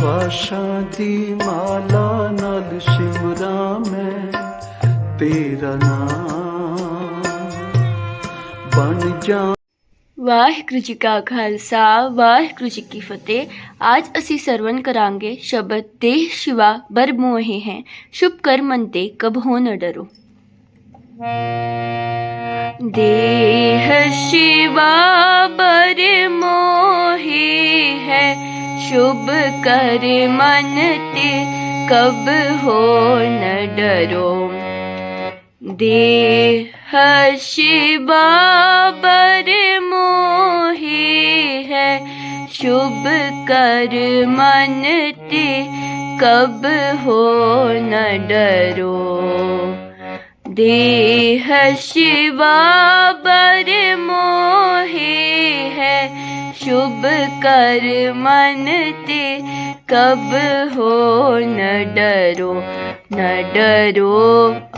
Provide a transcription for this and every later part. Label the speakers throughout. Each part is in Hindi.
Speaker 1: ਸ਼ਵਾਸਾਂ ਦੀ ਮਾਲਾ ਨਾਲ ਸਿਮਰਾਂ ਮੈਂ ਤੇਰਾ ਨਾਮ ਬਣ ਜਾ
Speaker 2: ਵਾਹਿਗੁਰੂ ਜੀ ਕਾ ਖਾਲਸਾ ਵਾਹਿਗੁਰੂ ਜੀ ਕੀ ਫਤਿਹ ਅੱਜ ਅਸੀਂ ਸਰਵਨ ਕਰਾਂਗੇ ਸ਼ਬਦ ਦੇਹ ਸ਼ਿਵਾ ਬਰ ਮੋਹੇ ਹੈ ਸ਼ੁਭ ਕਰਮ ਤੇ ਕਬਹੁ ਨ ਡਰੋ ਦੇਹ ਸ਼ਿਵਾ ਬਰ ਮੋਹੇ शुभ कर मन ते कब हो न डरो। दे हसि मोहे है शुभ कर मन ते कब हो न डरो। दे हसि मोहे है शुभ कर मन ते, कब हो न डरो न डरो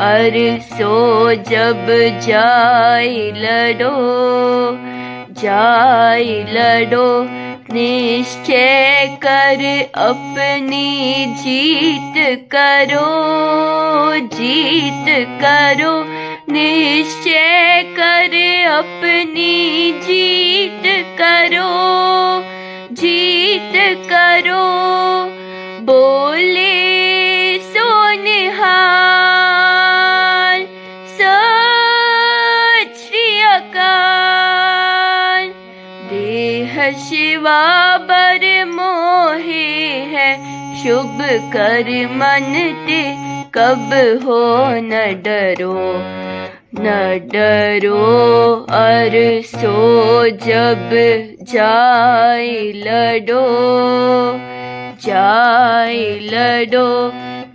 Speaker 2: अर सो जब जाय लडो जाय लडो, निश्चय कर अपनी जीत करो जीत करो निश्चय कर अपनी जीत करो जीत करो। बोले सोनिहाल अकाल। देह शिवा बर मोहे है, शुभ कर मन ते कब हो न डरो। न डरो अर सो जब जाय लडो जाय लडो।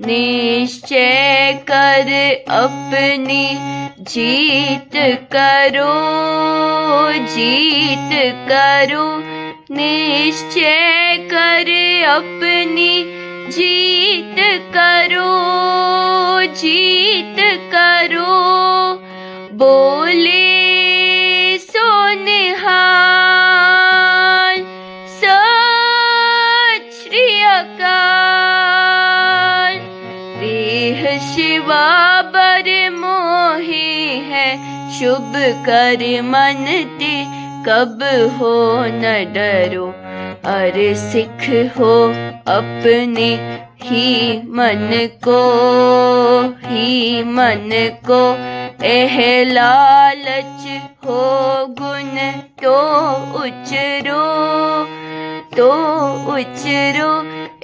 Speaker 2: निश्चय कर अपनी जीत करो जीत करो। निश्चय कर अपनी जीत करो। शिवा बर मोहे है। शुभ कर मन ते कब हो न डरो। अरे सिख हो अपने ही मन को, ही मन को। एह लालच हो गुण तो उचरो तो उचरो।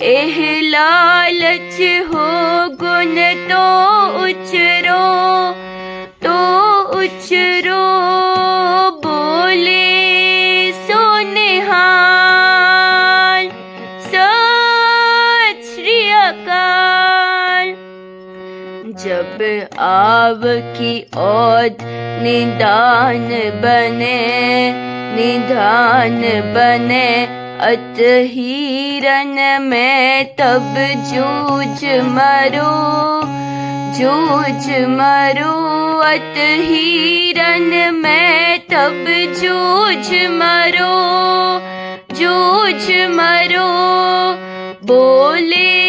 Speaker 2: एह लालच हो गुण तो उचरो तो उचरो बोले सोनिहाल। सत श्री जब आव की औध निदान बने निधान बने अत हीरन में तब जूझ मरो जूझ मरो अत हीरन में तब जूझ मरो जूझ मरो बोले